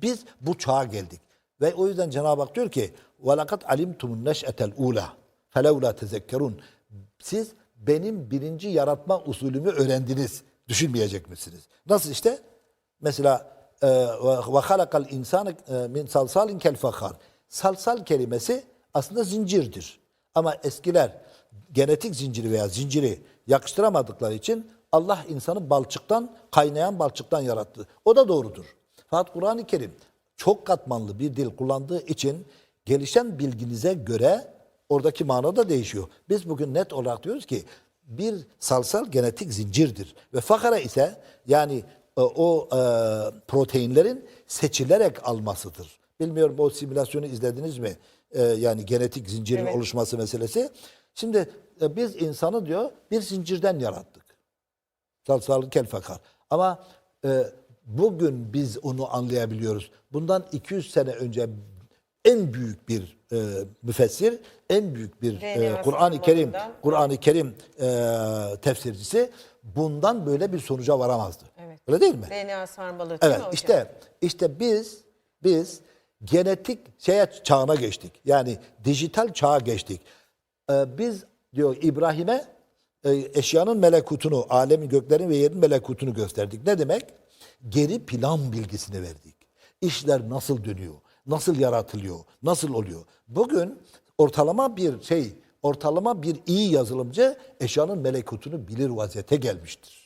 Biz bu çağa geldik. Ve o yüzden Cenab-ı Hak diyor ki وَلَقَدْ عَلِمْتُمُ النَّشْأَةَ الْعُولَى فَلَوْلَا تَذَكَّرُونَ Siz benim birinci yaratma usulümü öğrendiniz. Düşünmeyecek misiniz? Nasıl işte? Mesela e, ve halakal insanı e, min salsalin kel fakhar. Salsal kelimesi aslında zincirdir. Ama eskiler genetik zinciri veya zinciri yakıştıramadıkları için Allah insanı balçıktan, kaynayan balçıktan yarattı. O da doğrudur. Fakat Kur'an-ı Kerim çok katmanlı bir dil kullandığı için gelişen bilginize göre oradaki mana da değişiyor. Biz bugün net olarak diyoruz ki bir salsal genetik zincirdir. Ve fakara ise yani e, o e, proteinlerin seçilerek almasıdır. Bilmiyorum o simülasyonu izlediniz mi? E, yani genetik zincirin Evet. oluşması meselesi. Şimdi e, biz insanı diyor bir zincirden yarattık. Salsalı kel fakar. Ama e, bugün biz onu anlayabiliyoruz. Bundan 200 sene önce en büyük bir e, müfessir, en büyük bir e, Kur'an-ı Kerim, Kur'an-ı Kerim e, tefsircisi bundan böyle bir sonuca varamazdı. Evet. Öyle değil mi? DNA sarmalı değil Evet mi hocam? işte işte biz biz genetik şeye çağına geçtik. Yani dijital çağa geçtik. Ee, biz diyor İbrahim'e e, eşyanın melekutunu, alemin göklerin ve yerin melekutunu gösterdik. Ne demek? Geri plan bilgisini verdik. İşler nasıl dönüyor? Nasıl yaratılıyor? Nasıl oluyor? Bugün ortalama bir şey, ortalama bir iyi yazılımcı eşyanın melekutunu bilir vaziyete gelmiştir.